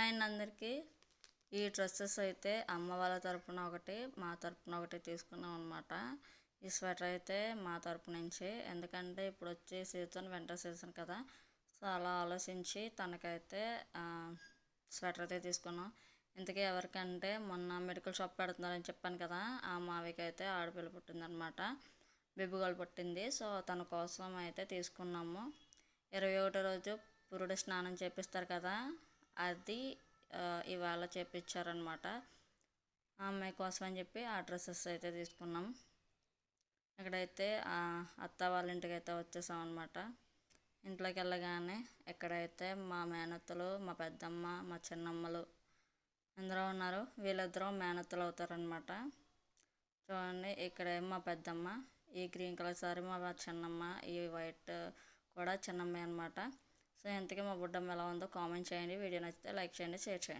And అందరికీ ఈ dresses అయితే అమ్మ వాళ్ళ తరపున ఒకటి మా తరపున ఒకటి తీసుకున్నాం అనమాట ఈ స్వెటర్ అయితే మా తరపు నుంచి. ఎందుకంటే ఇప్పుడు వచ్చే సీజన్ వింటర్ సీజన్ కదా. సో అలా ఆలోచించి తనకైతే స్వెటర్ అయితే తీసుకున్నాం. ఇంతకీ ఎవరికంటే మొన్న మెడికల్ షాప్ పెడుతున్నారని చెప్పాను కదా ఆ మావికి అయితే ఆడపిల్ల పుట్టిందనమాట బిబ్బుగోలు పుట్టింది. సో తన కోసం అయితే తీసుకున్నాము. ఇరవై ఒకటో రోజు పురుడు స్నానం చేపిస్తారు కదా. అది ఇవాళ చేపించారనమాట ఆ అమ్మాయి కోసం అని చెప్పి ఆ డ్రెస్సెస్ అయితే తీసుకున్నాం. ఇక్కడైతే అత్త వాళ్ళ ఇంటికి అయితే వచ్చేసాం అనమాట ఇంట్లోకి వెళ్ళగానే ఎక్కడైతే మా మేనత్తలు మా పెద్దమ్మ మా చిన్నమ్మలు అందరూ ఉన్నారు. వీళ్ళిద్దరూ మేనత్తలు అవుతారనమాట చూడండి ఇక్కడ మా పెద్దమ్మ ఈ గ్రీన్ కలర్ సారీ మా చిన్నమ్మ ఈ వైట్ కూడా చిన్నమ్మ అనమాట సో ఇంతకీ మా బుడ్డమ్మ ఎలా ఉందో కామెంట్ చేయండి. వీడియో నచ్చితే లైక్ చేయండి షేర్ చేయండి.